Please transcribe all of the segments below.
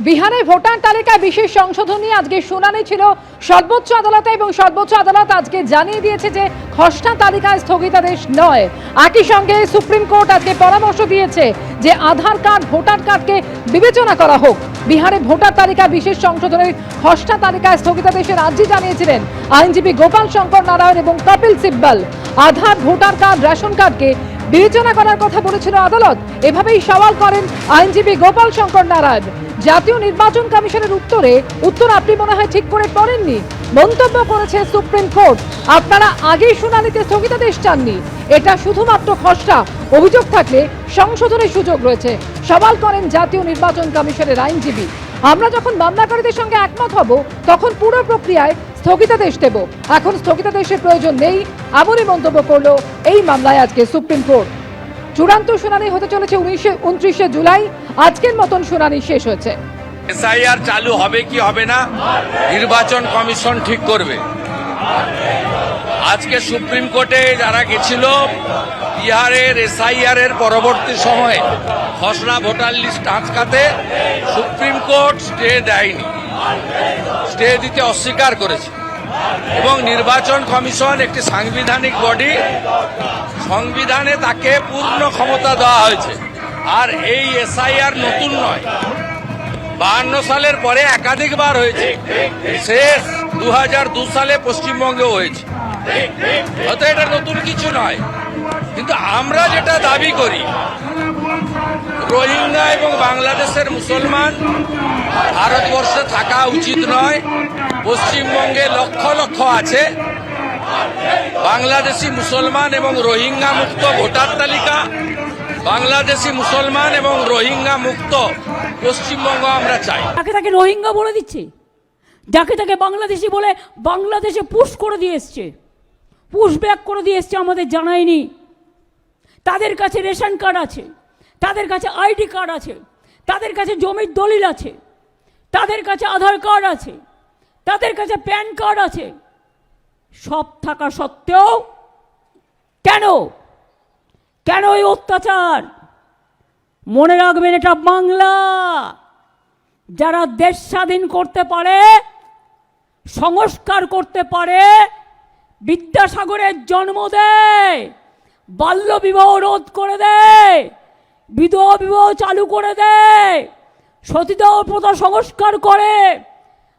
বিহারে ভোটার তালিকা বিশেষ সংশোধনী আজকে শুনানি ছিল। সর্বোচ্চ আদালতে এবং সর্বোচ্চ আদালত আজকে জানিয়ে দিয়েছে যে খসড়া তালিকায় স্থগিতাদেশ নয়। একই সঙ্গে সুপ্রিম কোর্ট আজকে পরামর্শ দিয়েছে যে আধার কার্ড, ভোটার কার্ডকে বিবেচনা করা হোক। বিহারে ভোটার তালিকা বিশেষ সংশোধনের খসড়া তালিকায় স্থগিতাদেশের আর্জি জানিয়েছিলেন আইনজীবী গোপাল শঙ্কর নারায়ণ এবং Kapil Sibal. Aadhaar, voter card, ration কার্ডকে বিবেচনা করার কথা বলেছিল আদালত। এভাবেই সওয়াল করেন আইনজীবী গোপাল শঙ্কর নারায়ণ। জাতীয় নির্বাচন কমিশনের উত্তরে উত্তর আপনি মনে হয় ঠিক করে পড়েননি। মন্তব্য করেছে সুপ্রিম কোর্ট। আপনারা আগেই শুনানিতে স্থগিতাদেশ চাননি। এটা শুধুমাত্র খসড়া। অভিযোগ থাকলে সংশোধনের সুযোগ রয়েছে। সওয়াল করেন জাতীয় নির্বাচন কমিশনের আইনজীবী। আমরা যখন মামলাকারীদের সঙ্গে একমত হব, তখন পুরো প্রক্রিয়ায় স্থগিতাদেশ দেব। এখন স্থগিতাদেশের প্রয়োজন নেই, এমনই মন্তব্য করল এই মামলায় আজকে সুপ্রিম কোর্ট। চূড়ান্ত শুনানি হতে চলেছে উনিশে, উনত্রিশে জুলাই। আজকের মতন শুনানি শেষ হয়েছে। এসআইআর চালু হবে কি হবে না? নির্বাচন কমিশন ঠিক করবে। আজকে সুপ্রিম কোর্টে যারা গেছিল, বিহারের এসআইআর এর পরবর্তী সময়ে খসড়া ভোটার লিস্ট আটকাতে সুপ্রিম কোর্ট স্টে দেয়নি। স্টে দিতে অস্বীকার করেছে। এবং নির্বাচন কমিশন একটি সাংবিধানিক বডি। সংবিধানে তাকে পূর্ণ ক্ষমতা দেওয়া হয়েছে। আর এই এসআইআর নতুন নয়। বাহান্ন সালের পরে একাধিকবার হয়েছে। শেষ দু হাজার দু সালে পশ্চিমবঙ্গেও হয়েছে। হয়তো এটা নতুন কিছু নয়। কিন্তু আমরা যেটা দাবি করি রোহিঙ্গা এবং বাংলাদেশের মুসলমান, ভারতবর্ষে থাকা উচিত নয়। পশ্চিমবঙ্গে লক্ষ লক্ষ আছে বাংলাদেশি মুসলমান এবং রোহিঙ্গা মুক্ত ভোটার তালিকা। বাংলাদেশি মুসলমান এবং রোহিঙ্গা মুক্ত পশ্চিমবঙ্গ আমরা চাই। তাকে তাকে রোহিঙ্গা বলে দিচ্ছে, যাকে তাকে বাংলাদেশি বলে বাংলাদেশে পুশ করে দিয়ে এসছে, পুশ ব্যাক করে দিয়ে এসছে আমাদের জানায়নি। তাদের কাছে রেশন কার্ড আছে। তাদের কাছে আইডি কার্ড আছে, তাদের কাছে জমির দলিল আছে, তাদের কাছে আধার কার্ড আছে, তাদের কাছে প্যান কার্ড আছে। সব থাকা সত্ত্বেও কেন? কেন এই অত্যাচার? মনে রাখবেন এটা বাংলা। যারা দেশ স্বাধীন করতে পারে, সংস্কার করতে পারে, বিদ্যাসাগরের জন্ম দেয় বাল্য বিবাহ রোধ করে দেয় বিবাহ চালু করে দেয়। সতীদাহ প্রথা সংস্কার করে।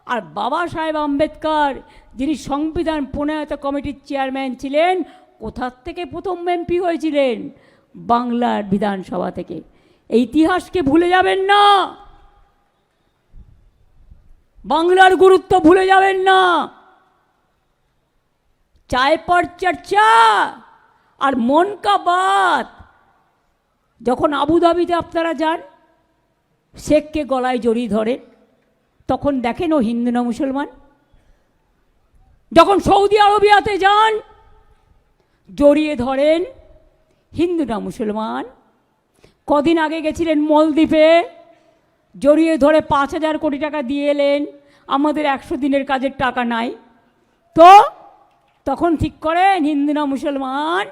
আর বাবা সাহেব আম্বেদকর, যিনি সংবিধান প্রণয়ত কমিটির চেয়ারম্যান ছিলেন, কোথার থেকে প্রথম এমপি হয়েছিলেন? বাংলার বিধানসভা থেকে। এই ইতিহাসকে ভুলে যাবেন না। বাংলার গুরুত্ব ভুলে যাবেন না। চায় পর চর্চা। আর মন কা বাত। যখন আবুধাবিতে আপনারা যান, শেখকে গলায় জড়িয়ে ধরেন, তখন দেখেন ও হিন্দু না মুসলমান? যখন সৌদি আরবিয়াতে যান, জড়িয়ে ধরেন, হিন্দু না মুসলমান? কদিন আগে গেছিলেন মলদ্বীপে, জড়িয়ে ধরে পাঁচ হাজার কোটি টাকা দিয়ে এলেন, আমাদের একশো দিনের কাজের টাকা নাই। তো তখন ঠিক করেন হিন্দু না মুসলমান?